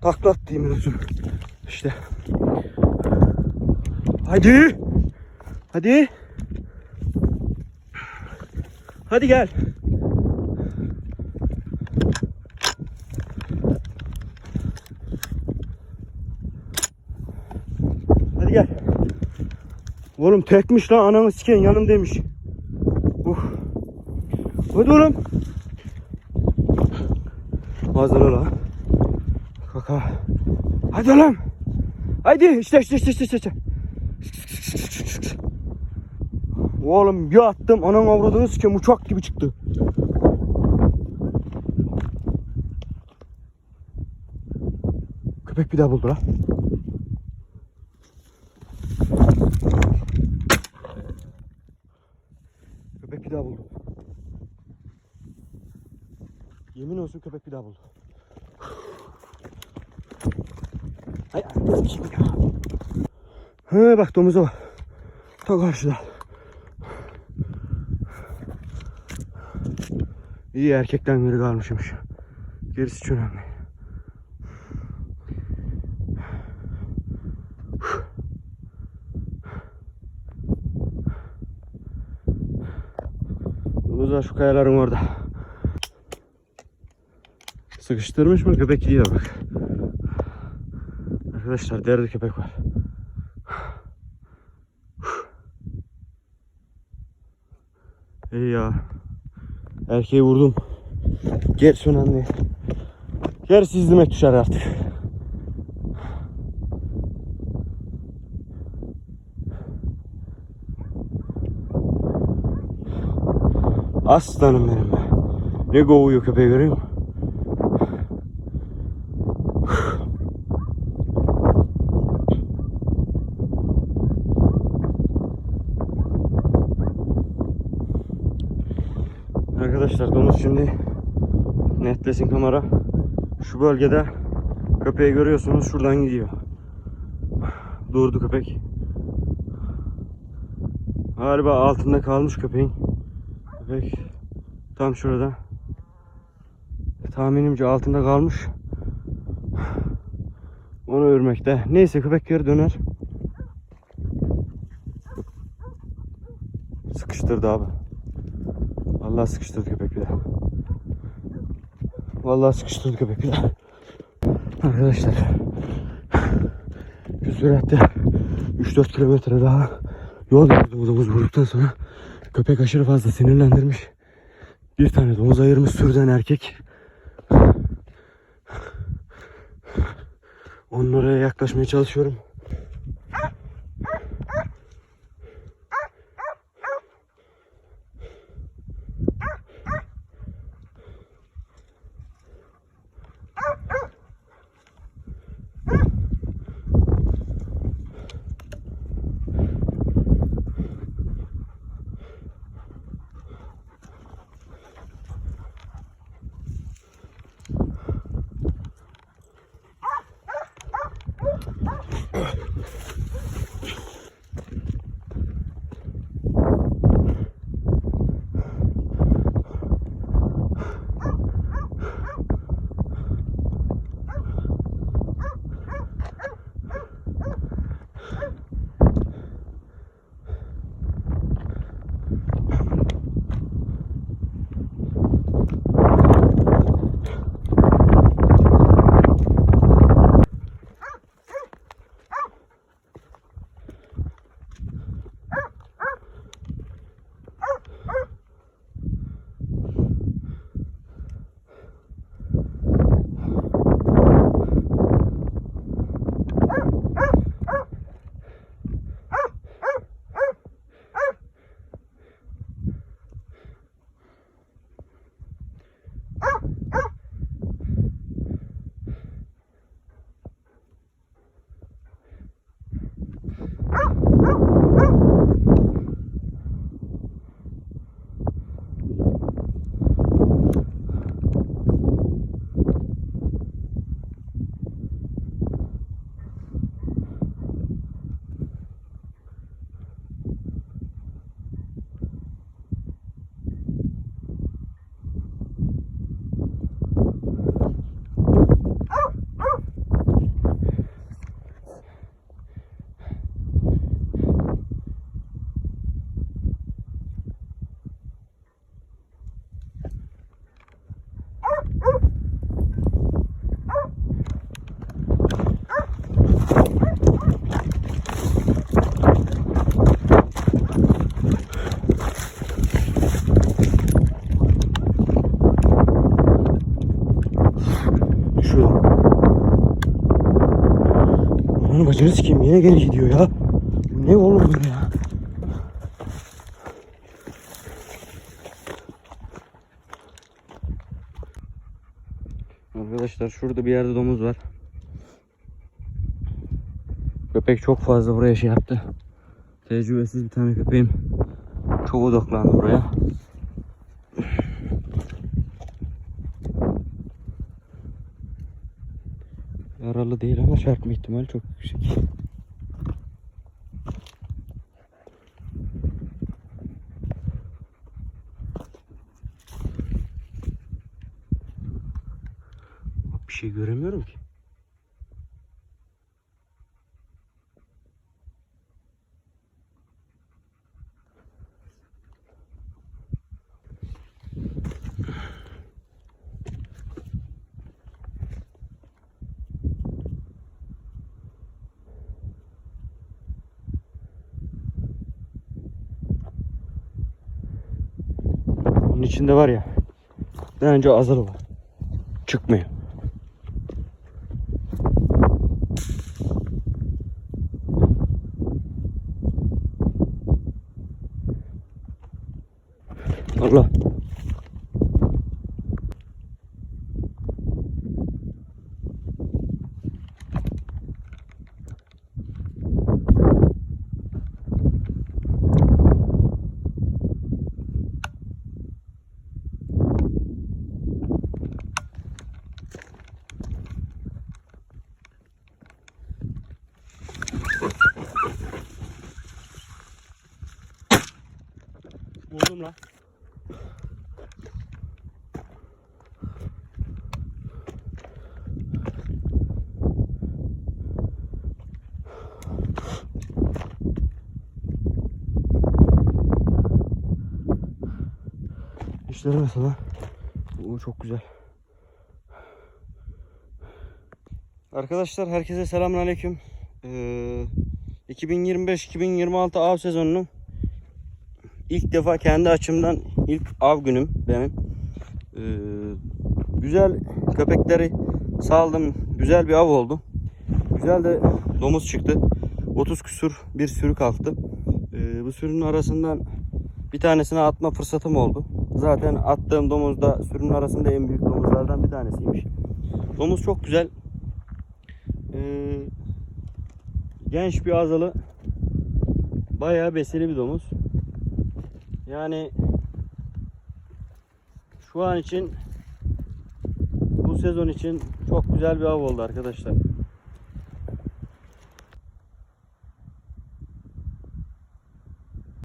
Takla attı yemin ediyorum. İşte. Hadi. Hadi. Hadi gel. Hadi gel. Oğlum tekmiş lan ananı siken yanımdaymış. Uh. Hadi oğlum. Mazara lan. Hadi oğlum. Hadi işte işte işte işte işte. Oğlum bir attım anam avradını sikem uçak gibi çıktı. Köpek bir daha buldu lan. Köpek bir daha buldu. Yemin olsun köpek bir daha buldu. Hay anasını kim ya? He bak domuza bak. Ta karşıda. İyi erkekten biri kalmışmış. Gerisi hiç önemli. Domuz var şu kayaların orada. Sıkıştırmış mı köpek gidiyor bak. Arkadaşlar derdi köpek var. İyi ya. Erkeği vurdum. Gerisi önemli değil. Gerisi izlemek düşer artık. Aslanım benim be. Ne kovuyor köpeği görüyor musun? Arkadaşlar domuz şimdi netlesin kamera. Şu bölgede köpeği görüyorsunuz şuradan gidiyor. Durdu köpek. Galiba altında kalmış köpeğin. Köpek tam şurada. Tahminimce altında kalmış. Onu örmekte. Neyse köpek geri döner. Sıkıştırdı abi. Vallahi sıkıştırdı köpek. Vallahi sıkıştırdı köpek. Arkadaşlar. Şu süratte 3-4 kilometre daha yol yaptım domuz vurduktan sonra köpek aşırı fazla sinirlendirmiş. Bir tane domuz ayırmış sürüden erkek. Onun oraya yaklaşmaya çalışıyorum. Ananı bacını sikeyim yine geri gidiyor ya. Ne oğlum böyle ya? Arkadaşlar şurada bir yerde domuz var. Köpek çok fazla buraya şey yaptı. Tecrübesiz bir tane köpeğim. Çok odaklandı buraya. Yaralı değil ama çarpma ihtimali çok yüksek. Bir şey göremiyorum ki. İçinde var ya. Bence azılı var. Çıkmıyor. Allah. Buldum lan. İşleri lan? Oo, çok güzel. Arkadaşlar herkese selamünaleyküm. Ee, 2025-2026 av sezonunun ilk defa kendi açımdan ilk av günüm benim. Ee, güzel köpekleri saldım. Güzel bir av oldu. Güzel de domuz çıktı. 30 küsür bir sürü kalktı. Ee, bu sürünün arasından bir tanesine atma fırsatım oldu. Zaten attığım domuz da sürünün arasında en büyük domuzlardan bir tanesiymiş. Domuz çok güzel. Ee, genç bir azalı. Bayağı besili bir domuz. Yani şu an için bu sezon için çok güzel bir av oldu arkadaşlar.